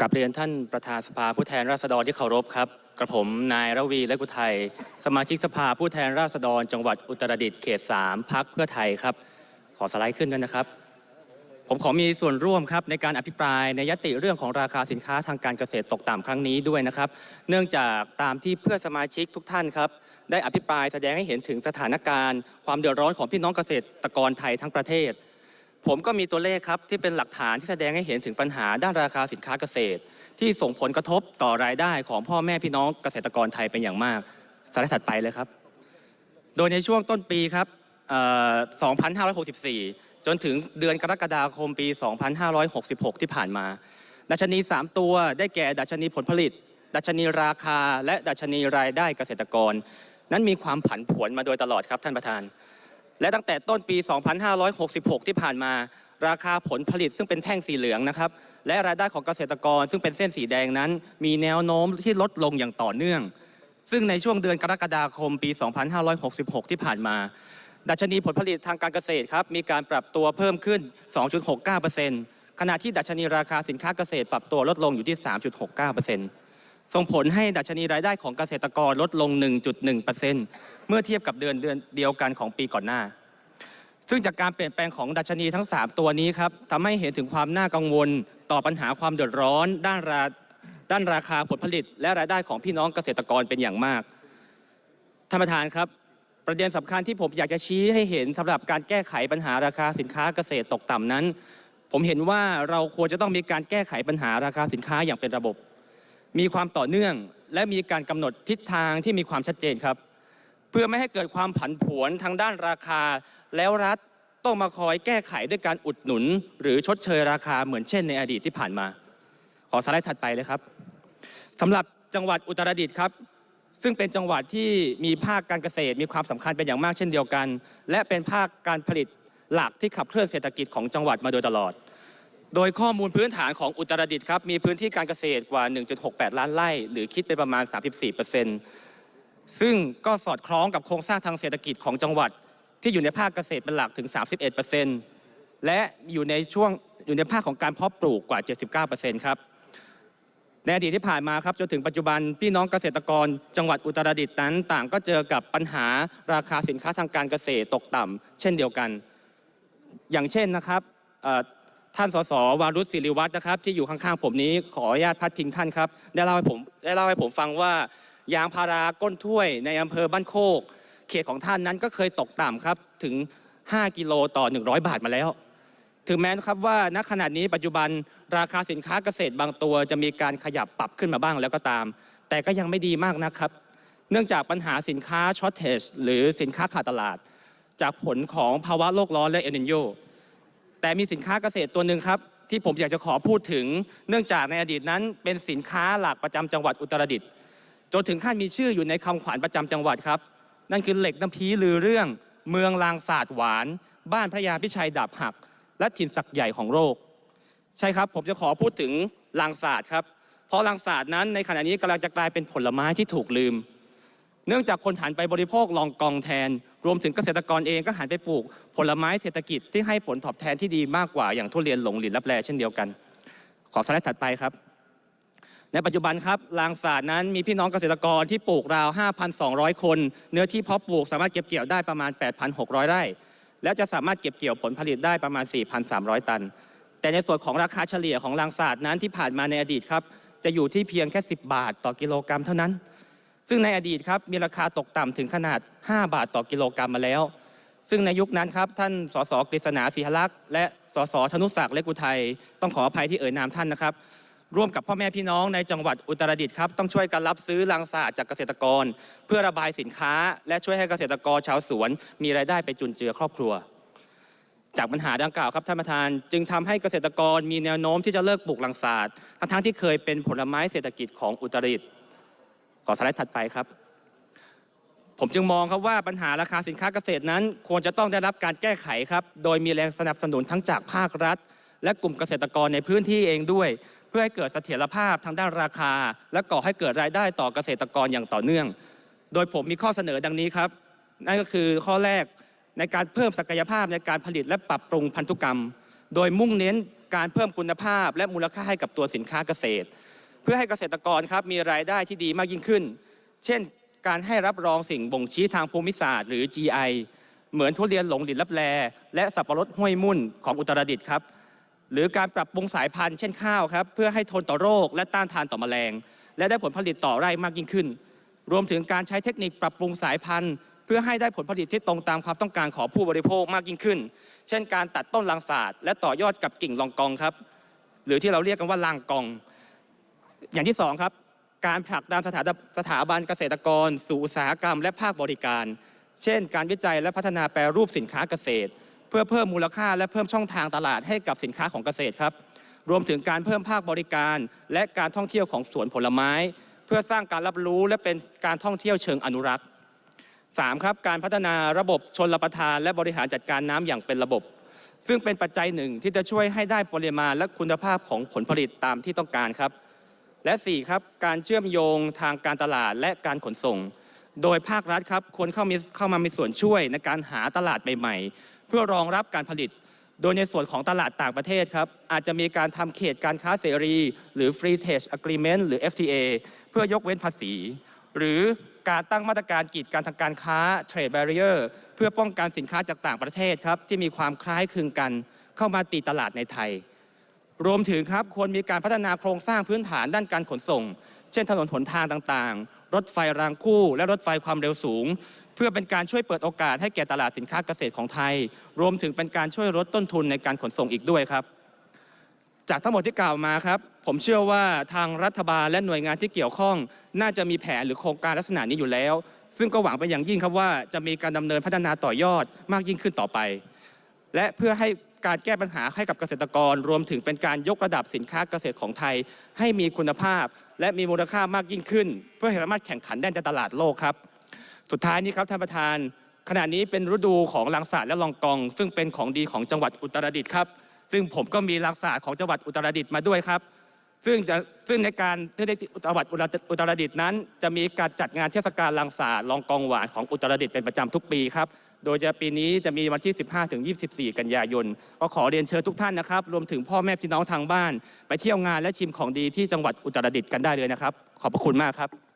กับเรียนท่านประธานสภาผู้แทนราษฎรที่เคารพครับกระผมนายระวีและกุไทย สมาชิกสภาผู้แทนราษฎร จังหวัดอุตรดิตถ์เขต 3พักเพื่อไทยครับ ขอสไลด์ขึ้นด้วยนะครับ ผมขอมีส่วนร่วมครับในการอภิปรายในยติเรื่องของราคาสินค้าทางการเกษตรตกต่ำครั้งนี้ด้วยนะครับ เนื่องจากตามที่เพื่อนสมาชิกทุกท่านครับ ได้อภิปรายแสดงให้เห็นถึงสถานการณ์ ความเดือดร้อนของพี่น้องเกษตรกรไทยทั้งประเทศ ผมก็มีตัวเลขครับที่เป็นหลักฐานที่แสดงให้เห็นถึงปัญหาด้านราคาสินค้าเกษตร ที่ส่งผลกระทบต่อรายได้ของพ่อแม่พี่น้องเกษตรกรไทยเป็นอย่างมากสไลด์ถัดไปเลยครับ โดยในช่วงต้นปีครับ2564 จนถึงเดือนกรกฎาคมปี 2566 ที่ผ่านมา ดัชนี 3 ตัวได้แก่ดัชนีผลผลิต ดัชนีราคา และดัชนีรายได้เกษตรกร นั้นมีความผันผวนมาโดยตลอดครับท่านประธาน และตั้งแต่ต้นปี 2566 ที่ผ่านมา ราคาผลผลิตซึ่งเป็นแท่งสีเหลืองนะครับ และรายได้ของเกษตรกรซึ่งเป็นเส้นสีแดงนั้น มีแนวโน้มที่ลดลงอย่างต่อเนื่อง ซึ่งในช่วงเดือนกรกฎาคมปี 2566 ที่ผ่านมา ดัชนีผลผลิตทางการเกษตรครับมีการปรับตัวเพิ่มขึ้น 2.69%ขณะที่ดัชนีราคาสินค้าเกษตรปรับตัวลดลงอยู่ที่ 3.69% ส่งผลให้ดัชนีรายได้ของเกษตรกรลดลง 1.1%เมื่อเทียบกับเดือนเดือนเดียวกันของปีก่อนหน้า ซึ่งจากการเปลี่ยนแปลงของดัชนีทั้ง 3 ตัวนี้ครับทำให้เห็นถึงความน่ากังวลต่อปัญหาความเดือดร้อน ด้านราด้านราคาผลผลิต และรายได้ของพี่น้องเกษตรกรเป็นอย่างมากท่านประธานครับ ประเด็นสำคัญที่ผมอยากจะชี้ให้เห็นสำหรับการแก้ไขปัญหาราคาสินค้าเกษตรตกต่ำนั้น ผมเห็นว่าเราควรจะต้องมีการแก้ไขปัญหาราคาสินค้าอย่างเป็นระบบ มีความต่อเนื่อง และมีการกำหนดทิศทางที่มีความชัดเจนครับ เพื่อไม่ให้เกิดความผันผวนทางด้านราคา แล้วรัฐต้องมาคอยแก้ไขด้วยการอุดหนุน หรือชดเชยราคาเหมือนเช่นในอดีตที่ผ่านมา ขอสไลด์ถัดไปเลยครับสำหรับจังหวัดอุตรดิตถ์ครับ ซึ่งเป็นจังหวัดที่มีภาคการเกษตร มีความสำคัญเป็นอย่างมากเช่นเดียวกัน และเป็นภาคการผลิตหลักที่ขับเคลื่อนเศรษฐกิจของจังหวัดมาโดยตลอด โดยข้อมูลพื้นฐานของอุตรดิตถ์ครับมีพื้นที่การเกษตรกว่า 1.68 ล้านไร่ หรือคิดเป็นประมาณ 34%ซึ่งก็สอดคล้องกับโครงสร้างทางเศรษฐกิจของจังหวัด ที่อยู่ในภาคเกษตรเป็นหลักถึง 31%และอยู่ในช่วงอยู่ในภาคของการเพาะปลูกกว่า 79%ครับในอดีตที่ผ่านมาครับจนถึงปัจจุบันพี่น้องเกษตรกร จังหวัดอุตรดิตถ์นั้น ต่างก็เจอกับปัญหาราคาสินค้าทางการเกษตรตกต่ำเช่นเดียวกัน อย่างเช่นนะครับ ท่านสสวารุศศิริวัฒน์นะครับ ที่อยู่ข้างๆผมนี้ขออนุญาตพัดพิงท่านครับได้เล่าให้ผมได้เล่าให้ผมฟังว่ายางพาราก้นถ้วยในอำเภอบ้านโคก เขตของท่านนั้นก็เคยตกต่ำครับถึง 5 กิโลต่อ 100 บาทมาแล้ว ถึงแม้นะครับว่าณขณะนี้ปัจจุบันราคาสินค้าเกษตรบางตัว จะมีการขยับปรับขึ้นมาบ้างแล้วก็ตาม แต่ก็ยังไม่ดีมากนะครับ เนื่องจากปัญหาสินค้าช็อตเทจหรือสินค้าขาดตลาด จากผลของภาวะโลกร้อนและเอลนิโย แต่มีสินค้าเกษตรตัวหนึ่งครับที่ผมอยากจะขอพูดถึง เนื่องจากในอดีตนั้น เป็นสินค้าหลักประจำจังหวัดอุตรดิตถ์จนถึงขั้นมีชื่ออยู่ในคำขวัญประจำจังหวัดครับ นั่นคือเหล็กน้ำพีลือเรื่อง เมืองลางศาสตร์หวาน บ้านพระยาพิชัยดาบหัก และถิ่นศักดิ์ใหญ่ของโลกใช่ครับผมจะขอพูดถึงลางศาสตร์ครับเพราะลางศาสตร์นั้นในขณะนี้กำลังจะกลายเป็นผลไม้ที่ถูกลืม เนื่องจากคนหันไปบริโภคลองกองแทน รวมถึงเกษตรกรเองก็หันไปปลูก ผลไม้เศรษฐกิจที่ให้ผลตอบแทนที่ดีมากกว่าอย่างทุเรียนหลงหลินลับแลเช่นเดียวกัน ขอสไลด์ถัดไปครับ ในปัจจุบันครับลางศาสตร์นั้นมีพี่น้องเกษตรกรที่ปลูกราว 5,200 คน เนื้อที่เพาะปลูกสามารถเก็บเกี่ยวได้ประมาณ 8,600 ไร่ และจะสามารถเก็บเกี่ยวผลผลิตได้ประมาณ 4,300 ตัน แต่ในส่วนของราคาเฉลี่ยของลางศาสตร์นั้นที่ผ่านมาในอดีตครับจะอยู่ที่เพียงแค่ 10 บาท ต่อกิโลกรัมเท่านั้น ซึ่งในอดีตครับมีราคาตกต่ำถึงขนาด 5 บาทต่อกิโลกรัมมาแล้ว ซึ่งในยุคนั้นครับท่านสสกฤษณาศรีหลักษ์และสสธนุศักดิ์เล็กอุทัยต้องขออภัยที่เอ่ยนามท่านนะครับ ร่วมกับพ่อแม่พี่น้องในจังหวัดอุตรดิตถ์ครับต้องช่วยกันรับซื้อลังสาจากเกษตรกร เพื่อระบายสินค้า และช่วยให้เกษตรกรชาวสวน มีรายได้ไปจุนเจือครอบครัว จากปัญหาดังกล่าวครับท่านประธาน จึงทำให้เกษตรกรมีแนวโน้มที่จะเลิกปลูกลังสาทั้งๆที่เคยเป็นผลไม้เศรษฐกิจของอุตรดิตถ์ ขอสไลด์ถัดไปครับ ผมจึงมองครับว่าปัญหาราคาสินค้าเกษตรนั้น ควรจะต้องได้รับการแก้ไขครับ โดยมีแรงสนับสนุนทั้งจากภาครัฐ และกลุ่มเกษตรกรในพื้นที่เองด้วย เพื่อให้เกิดเสถียรภาพทางด้านราคา และก่อให้เกิดรายได้ต่อเกษตรกรอย่างต่อเนื่อง โดยผมมีข้อเสนอดังนี้ครับ นั่นก็คือข้อแรกในการเพิ่มศักยภาพในการผลิตและปรับปรุงพันธุกรรม โดยมุ่งเน้นการเพิ่มคุณภาพและมูลค่าให้กับตัวสินค้าเกษตร เพื่อให้เกษตรกรครับมีรายได้ที่ดีมากยิ่งขึ้น เช่น การให้รับรองสิ่งบ่งชี้ทางภูมิศาสตร์หรือ GI เหมือนทุเรียนหลงหลินลับแลและสับปะรดห้วยมุ่นของอุตรดิตถ์ครับ หรือการปรับปรุงสายพันธุ์เช่นข้าวครับ เพื่อให้ทนต่อโรคและต้านทานต่อแมลง และได้ผลผลิตต่อไร่มากยิ่งขึ้น รวมถึงการใช้เทคนิคปรับปรุงสายพันธุ์ เพื่อให้ได้ผลผลิตที่ตรงตามความต้องการของผู้บริโภคมากยิ่งขึ้น เช่น การตัดต้นลังสาดและต่อยอดกับกิ่งลองกองครับ หรือที่เราเรียกกันว่าลางกอง อย่างที่สองครับ การผลักดันสถาสถาบันเกษตรกร สู่อุตสาหกรรมและภาคบริการ เช่น การวิจัยและพัฒนาแปรรูปสินค้าเกษตร เพื่อเพิ่มมูลค่าและเพิ่มช่องทางตลาดให้กับสินค้าของเกษตรครับ รวมถึงการเพิ่มภาคบริการ และการท่องเที่ยวของสวนผลไม้ เพื่อสร้างการรับรู้และเป็นการท่องเที่ยวเชิงอนุรักษ์ 3. ครับการพัฒนาระบบชนรประทาน และบริหารจัดการน้ำอย่างเป็นระบบ ซึ่งเป็นปัจจัยหนึ่งที่จะช่วยให้ได้ปริมาณและคุณภาพของผลผลิตตามที่ต้องการครับ และ 4 ครับ การเชื่อมโยงทางการตลาดและการขนส่ง โดยภาครัฐครับควรเข้ามีเข้ามามีส่วนช่วยในการหาตลาดใหม่ๆ เพื่อรองรับการผลิต โดยในส่วนของตลาดต่างประเทศครับ อาจจะมีการทำเขตการค้าเสรี หรือ Free Trade Agreement หรือ FTA เพื่อยกเว้นภาษี หรือการตั้งมาตรการกีดกันทางการค้า Trade Barrier เพื่อป้องกันสินค้าจากต่างประเทศครับที่มีความคล้ายคลึงกันเข้ามาตีตลาดในไทย รวมถึงครับควรมีการพัฒนาโครงสร้างพื้นฐานด้านการขนส่ง เช่นถนนหนทางต่างๆ รถไฟรางคู่ และรถไฟความเร็วสูง เพื่อเป็นการช่วยเปิดโอกาสให้แก่ตลาดสินค้าเกษตรของไทย รวมถึงเป็นการช่วยลดต้นทุนในการขนส่งอีกด้วยครับ จากทั้งหมดที่กล่าวมาครับ ผมเชื่อว่าทางรัฐบาลและหน่วยงานที่เกี่ยวข้อง น่าจะมีแผนหรือโครงการลักษณะนี้อยู่แล้ว ซึ่งก็หวังไปอย่างยิ่งครับว่าจะมีการดำเนินพัฒนาต่อยอดมากยิ่งขึ้นต่อไป และเพื่อให้ การแก้ปัญหาให้กับเกษตรกร รวมถึงเป็นการยกระดับสินค้าเกษตรของไทย ให้มีคุณภาพ และมีมูลค่ามากยิ่งขึ้น เพื่อให้สามารถแข่งขันได้ในตลาดโลกครับ สุดท้ายนี้ครับท่านประธาน ขณะนี้เป็นฤดูของลังสาและลองกอง ซึ่งเป็นของดีของจังหวัดอุตรดิตถ์ครับ ซึ่งผมก็มีลังสาของจังหวัดอุตรดิตถ์มาด้วยครับ ซึ่งจะซึ่งในการที่ได้จังหวัดอุตรดิตถ์นั้น จะมีการจัดงานเทศกาลลังสาลองกองหวานของอุตรดิตถ์เป็นประจำทุกปีครับ โดยจะปีนี้จะมีวันที่ 15 ถึง 24 กันยายน ก็ขอเรียนเชิญทุกท่านนะครับ รวมถึงพ่อแม่พี่น้องทางบ้าน ไปเที่ยวงานและชิมของดีที่จังหวัดอุตรดิตถ์กันได้เลยนะครับ ขอบพระคุณมากครับ